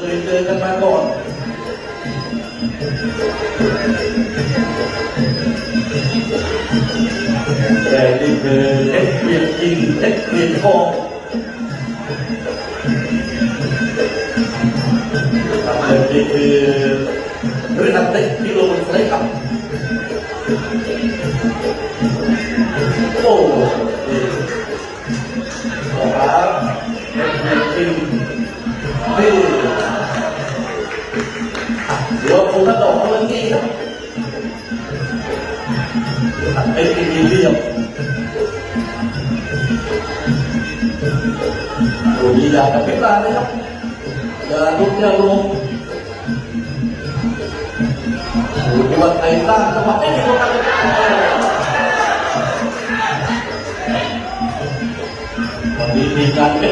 เคยเจอกันมาก่อนแต่นี่คือเอ็กเปลี่ยนจริงเอ็กเปลี่ยนทองครับและนี่คือเรื่องเต็กที่ลงสไลด์ครับโอ้ โอ้ยอย่ากับเป็นลานเลยครับอย่าลุกอย่าลงโอ้ยว่าไอ้ตั้งจังหวะไม่ได้คนตั้งวันนี้มีการเป็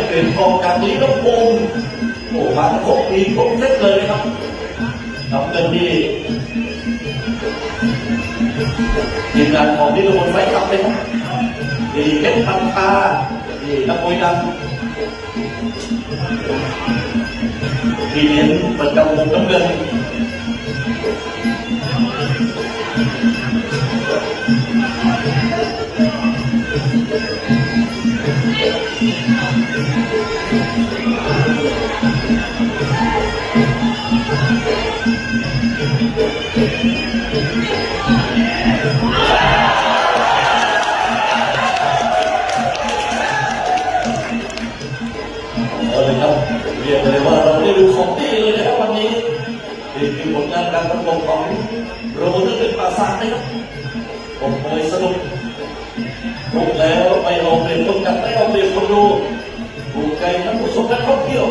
นเปลี่ยนกอง ของดีเลยนะครับวันนี้นี่คือผลงานการประกอบของโรเบิร์ตเป็นปราสาทนะครับผมมวยสนุกถูกแล้วไปออกเรียนคนจัดไม่ออกเรียนคนดูถูกใจทั้งผู้ชมและท่องเที่ยว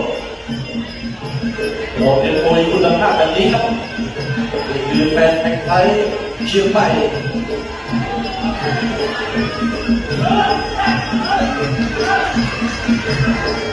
เราเป็นมวยคุณภาพแบบนี้ครับนี่คือแฟนแข่งไทยเชียงใหม่เ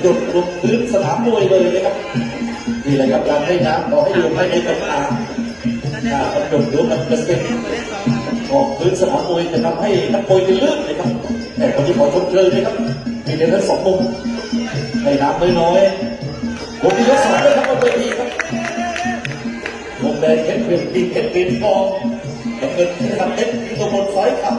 หยุดลงพื้นสนามมวยเลยนะครับนี่แหละครับการให้น้ำขอให้ดูไม่ให้ตกน้ำถ้ามันจมหรือมันกระเซ็นออกพื้นสนามมวยจะทำให้นักมวยเป็นเลื่นเลยครับ แต่วันนี้ขอชมเชยเลยครับมีเพียงแค่สองมุมให้น้ำน้อยๆคนที่ยกสองเลยครับบนเวทีครับลงแดงเพชรเปลี่ยนปีเพชรเปลี่ยนทองน้ำเงินที่ทำเพชรที่ตะบนสายขับ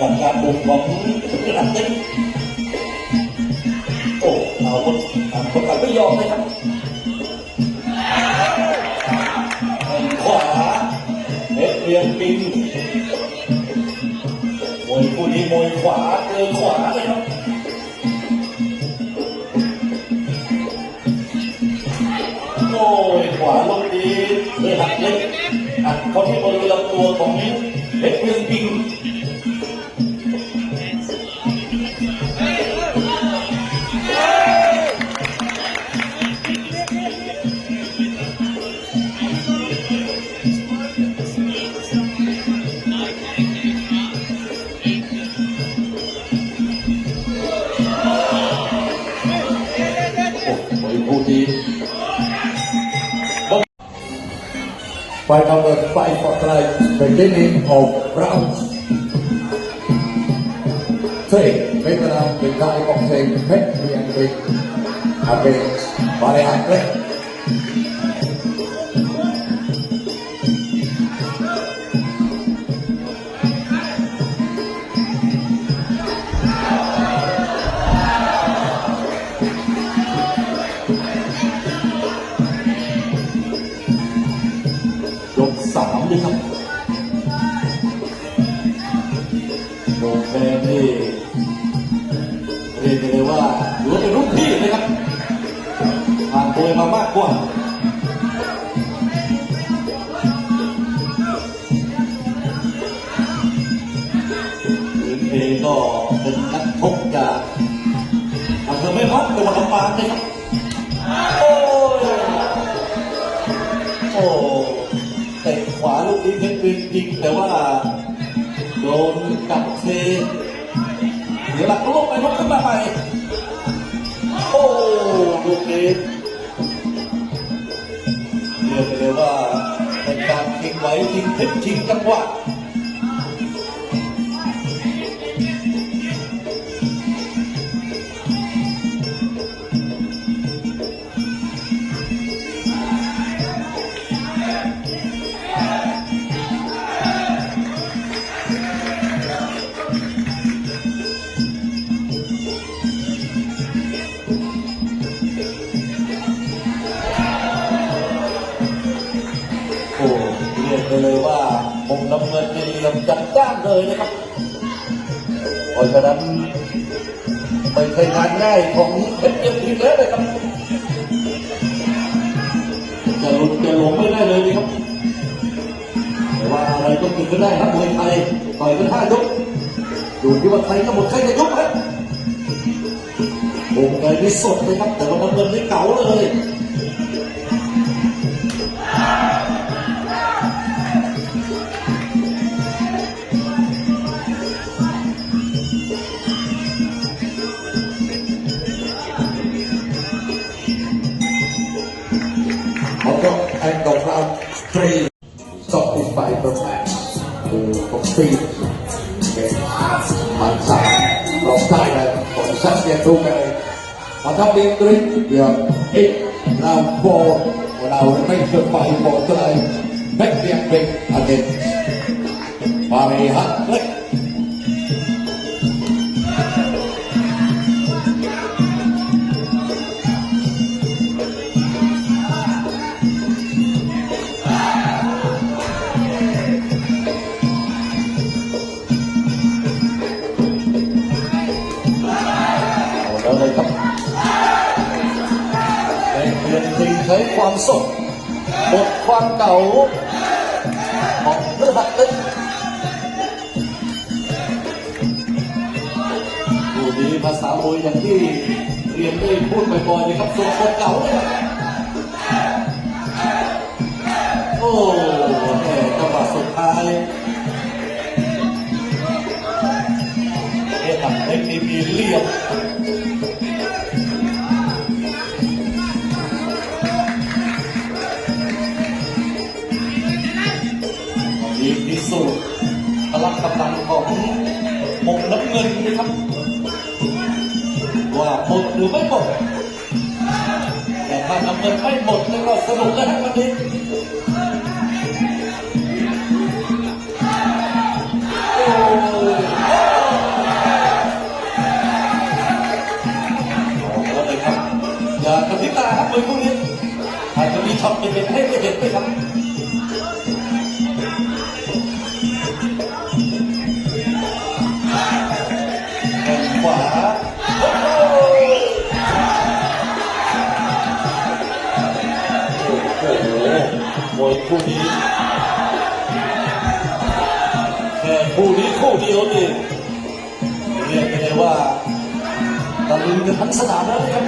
สกัดกาบุกของสุดนักเต้นโอ้เอาคนเอาคนกัดไม่ยอมเลยครับขวาเพชรเลียนปีมวยคู่นี้มวยขวาเจอขวาเลยครับโอ้ยขวาลงดีเลยหักเล็กหักเขาที่บริเวณลำตัวของเพชรเวียงปิง by number 5 for try, beginning of round. Three, veteran, the guy of the Patriot against Marianne ด้วยครับโดนแฟนนี่เรียกเลยว่าถือว่าเป็นรุ่นพี่นะครับผ่านตัวมามากกว่าพื้นเพก็เป็นนักชกจากอำเภอแม่พัดจังหวัดลำปางนะครับ นี้เพชรวินยิงแต่ว่า โดนกับเทเดี๋ยวหลักลงไปลงขึ้นมาใหม่โอ้ลูกนี้เรียกไปเลยว่าเป็นการทิ้งไว้ทิ้งเพชรทิ้งจังหวะ ไปเลยว่าผมน้ำเงินนี่เหลี่ยมจัดจ้านเลยนะครับเพราะฉะนั้นไม่ใช่งานง่ายของเพชรเอ็มพีแล้วนะครับจะหลุดจะหลงไม่ได้เลยนะครับแต่ว่าอะไรก็เกิดขึ้นได้ครับมวยไทยต่อยกันห้ายกอยู่ที่ว่าใครจะหมดใครจะยุบครับวงในนี่สดเลยครับแต่ว่าน้ำเงินนี่เก๋าเลย ถ้าเป็นด้วยเดี๋ยวเอ็ดเราโบเราไม่สบายโบตัวไหไม่เปลี่ยนเป็นประเด็นบริหาร สดบทความเก่าของเพื่อหัดเล็กดูดีภาษามวยอย่างที่เรียนได้พูดบ่อยๆนะครับส่งบทเก่าเลยโอ้แหม่จังหวะสุดท้ายเรียกกับเล็กนี่มีเหลี่ยม กำลังของมงน้ำเงินนะครับ ว่าหมดหรือไม่หมดแต่ถ้าน้ำเงินไม่หมดแล้วก็สนุกแล้ววันนี้โอ้ยเอาแล้วเลยครับอย่ากระพริบตาครับมือพวกนี้อาจจะมีช็อตเด็ดๆให้ได้เห็นไหมครับ มวยคู่นี้แค่คู่นี้คู่เดียวนี่เรียกไปเลยว่าตะลึงกันทั้งสนามแล้วครับ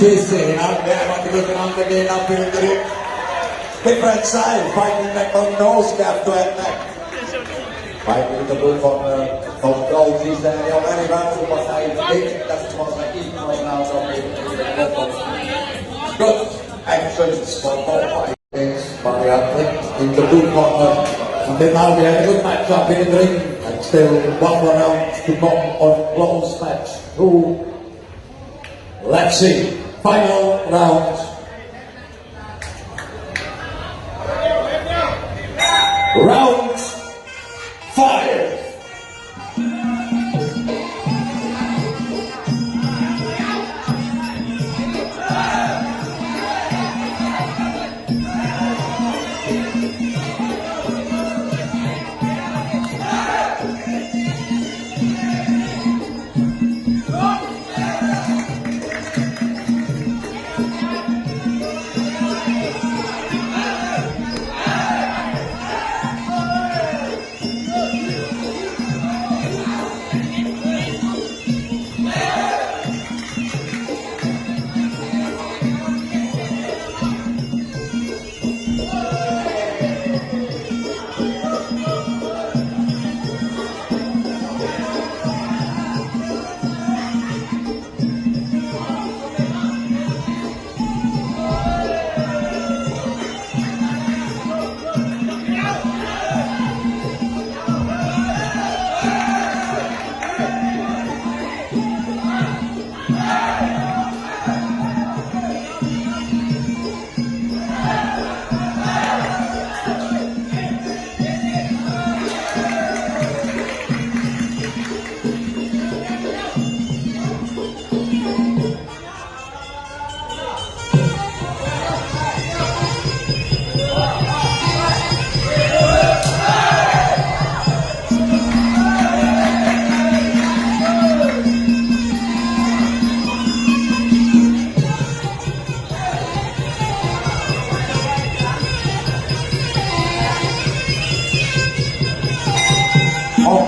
TC out there, want to again up in the different side, fighting neck on nose, cap to head neck. Fighting the blue from uh, from gold, he's there, the only I that's what I eat right now, so Good actions for both fighters, Barry Atlee in the blue corner. And then now we had a good match up in the ring, and still one round to come on close match. Two Let's see final round. Round five.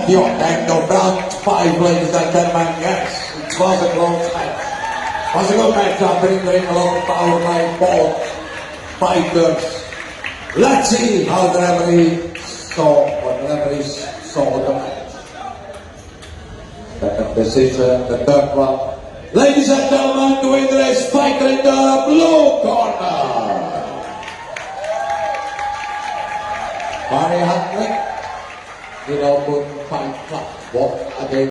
Beyond that, no round five, ladies and gentlemen. Yes, it was a close match. Was a good match happening in the ring along power by both fighters. Let's see how the referee saw what the referee saw the match. Second decision, the third one. Ladies and gentlemen, the winner is fighter in the blue corner. Barry Huntley, you five club walk.